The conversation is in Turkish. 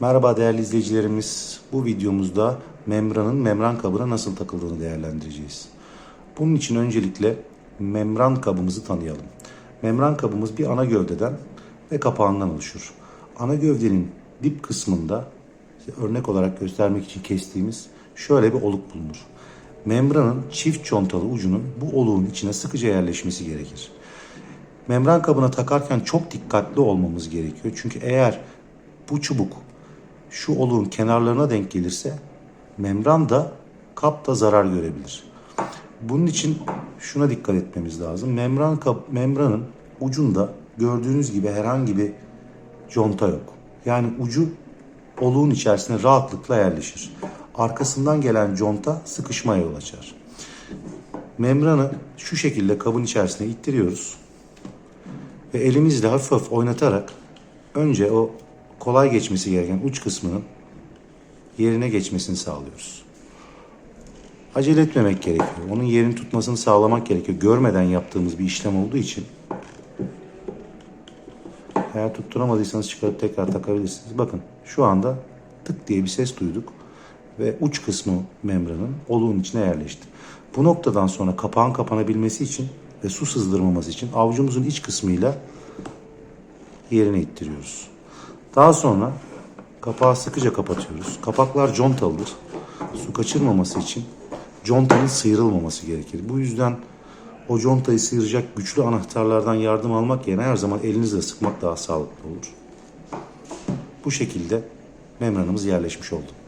Merhaba değerli izleyicilerimiz. Bu videomuzda membranın membran kabına nasıl takıldığını değerlendireceğiz. Bunun için öncelikle membran kabımızı tanıyalım. Membran kabımız bir ana gövdeden ve kapağından oluşur. Ana gövdenin dip kısmında örnek olarak göstermek için kestiğimiz şöyle bir oluk bulunur. Membranın çift çontalı ucunun bu oluğun içine sıkıca yerleşmesi gerekir. Membran kabına takarken çok dikkatli olmamız gerekiyor. Çünkü eğer bu çubuk şu oluğun kenarlarına denk gelirse membran da kap da zarar görebilir. Bunun için şuna dikkat etmemiz lazım. Membran kap, membranın ucunda gördüğünüz gibi herhangi bir conta yok. Yani ucu oluğun içerisine rahatlıkla yerleşir. Arkasından gelen conta sıkışmaya yol açar. Membranı şu şekilde kabın içerisine ittiriyoruz ve elimizle hafif hafif oynatarak önce o kolay geçmesi gereken uç kısmının yerine geçmesini sağlıyoruz. Acele etmemek gerekiyor. Onun yerini tutmasını sağlamak gerekiyor. Görmeden yaptığımız bir işlem olduğu için eğer tutturamadıysanız çıkarıp tekrar takabilirsiniz. Bakın şu anda tık diye bir ses duyduk ve uç kısmı membranın oluğun içine yerleşti. Bu noktadan sonra kapağın kapanabilmesi için ve su sızdırmaması için avucumuzun iç kısmıyla yerine ittiriyoruz. Daha sonra kapağı sıkıca kapatıyoruz. Kapaklar contalıdır. Su kaçırmaması için contanın sıyrılmaması gerekir. Bu yüzden o contayı sıyıracak güçlü anahtarlardan yardım almak yerine her zaman elinizle sıkmak daha sağlıklı olur. Bu şekilde membranımız yerleşmiş oldu.